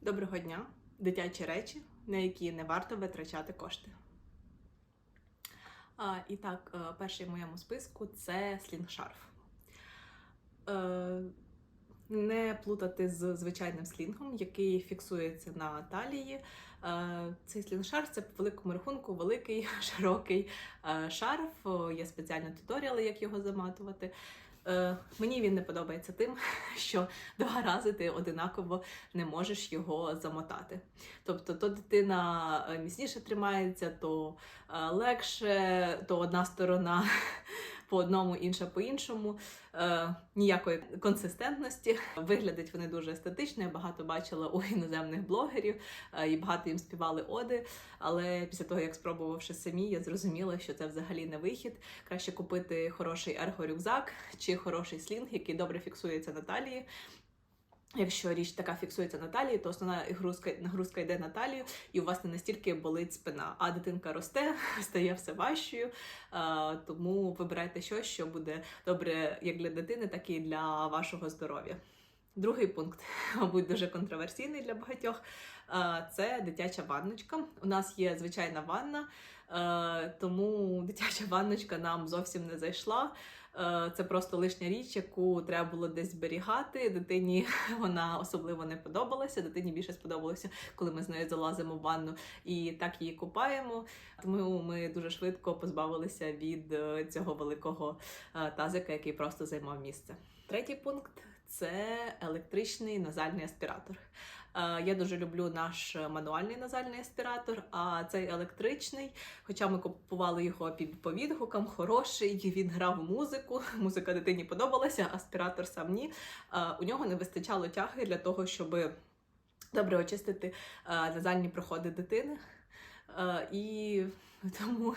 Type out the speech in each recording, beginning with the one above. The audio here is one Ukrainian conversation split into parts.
Доброго дня! Дитячі речі, на які не варто витрачати кошти. А, і так, е, перший в моєму списку це слінг-шарф. Е, Не плутати з звичайним слінгом, який фіксується на талії. Е, Цей слінг-шарф це по великому рахунку великий широкий шарф. Є спеціальні туторіали, як його заматувати. Е, Мені він не подобається тим, що два рази ти одинаково не можеш його замотати. Тобто, то дитина е, міцніше тримається, то е, легше, то одна сторона по одному, інша по іншому. Е, ніякої консистентності. Виглядять вони дуже естетично. Я багато бачила у іноземних блогерів е, і багато їм співали оди. Але після того, як спробувавши самі, я зрозуміла, що це взагалі не вихід. Краще купити хороший ерго-рюкзак чи хороший слінг, який добре фіксується на талії. Якщо річ така фіксується на талії, то основна грузка, нагрузка йде на талію, і у вас не настільки болить спина. А дитинка росте, стає все важчою. Тому вибирайте щось, що буде добре як для дитини, так і для вашого здоров'я. Другий пункт, мабуть, дуже контроверсійний для багатьох. Це дитяча ванночка. У нас є звичайна ванна, е, тому дитяча ванночка нам зовсім не зайшла. Е, Це просто лишня річ, яку треба було десь зберігати. Дитині вона особливо не подобалася. Дитині більше сподобалося, коли ми з нею залазимо в ванну і так її купаємо. Тому ми дуже швидко позбавилися від е, цього великого е, тазика, який просто займав місце. Третій пункт це електричний назальний аспіратор. Е, Я дуже люблю наш мануальний назальний аспіратор, а цей електричний, хоча ми купували його під по відгукам, хороший, він грав музику, музика дитині подобалася, аспіратор сам ні. Е, У нього не вистачало тяги для того, щоб добре очистити е, назальні проходи дитини. І тому в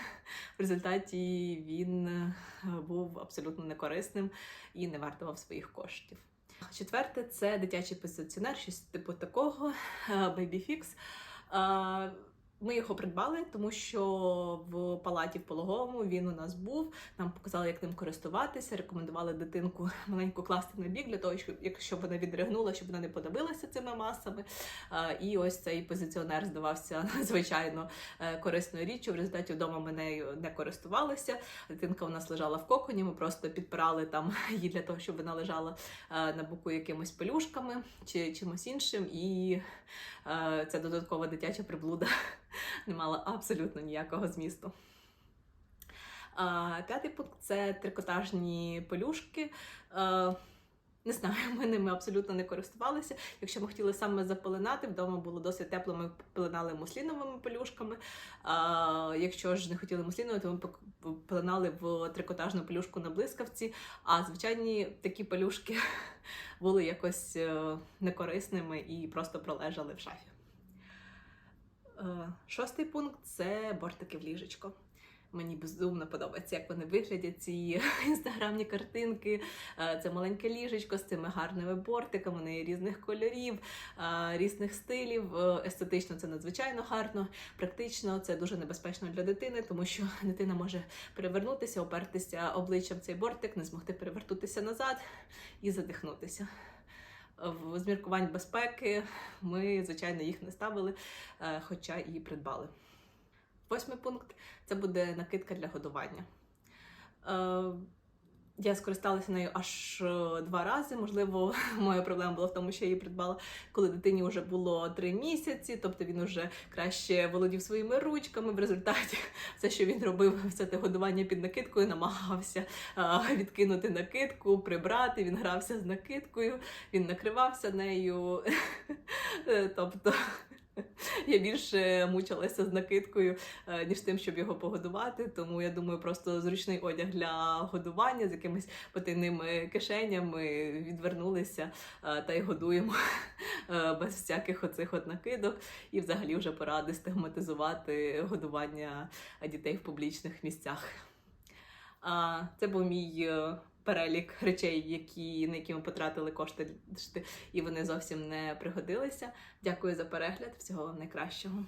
результаті він був абсолютно некорисним і не вартував своїх коштів. Четверте це дитячий позиціонер, щось типу такого. Е, Ми його придбали, тому що в палаті в пологовому він у нас був. Нам показали, як ним користуватися, рекомендували дитинку маленьку класти на бік для того, щоб якщо вона відригнула, щоб вона не подавилася цими масами. І ось цей позиціонер здавався надзвичайно е, корисною річчю. В результаті вдома ми нею не користувалися. Дитинка у нас лежала в коконі. Ми просто підпирали там її для того, щоб вона лежала е, на боку якимось пелюшками чи чимось іншим. І е, ця додаткова дитяча приблуда не мала абсолютно ніякого змісту. П'ятий пункт це трикотажні пелюшки. Не знаю, ми ними абсолютно не користувалися. Якщо ми хотіли саме запеленати, вдома було досить тепло, ми пеленали мусліновими пелюшками. А, якщо ж не хотіли мусліновими, то ми пеленали в трикотажну пелюшку на блискавці. А звичайні такі пелюшки були якось е, некорисними і просто пролежали в шафі. Е, Шостий пункт це бортики в ліжечко. Мені безумно подобається, як вони виглядять, ці інстаграмні картинки. Е, Це маленьке ліжечко з цими гарними бортиками, вони різних кольорів, е, різних стилів. Естетично це надзвичайно гарно. Практично це дуже небезпечно для дитини, тому що дитина може перевернутися, опертися обличчям в цей бортик, не змогти перевертутися назад і задихнутися. З міркувань безпеки ми, звичайно, їх не ставили, е, хоча і придбали. Восьмий пункт це буде накидка для годування. Я скористалася нею аж е, два рази. Можливо, моя проблема була в тому, що я її придбала, коли дитині вже було три місяці, тобто він вже краще володів своїми ручками. В результаті все, що він робив, все те годування під накидкою, намагався е, відкинути накидку, прибрати. Він грався з накидкою, він накривався нею. Е, Тобто я більше мучилася з накидкою, е, ніж тим, щоб його погодувати. Тому я думаю, просто зручний одяг для годування з якимись потайними кишенями відвернулися е, та й годуємо е, без всяких оцих от накидок. І взагалі вже пора дестигматизувати годування дітей в публічних місцях. Це був мій перелік речей, які, на які ми потратили кошти, і вони зовсім не пригодилися. Дякую за перегляд. Всього вам найкращого.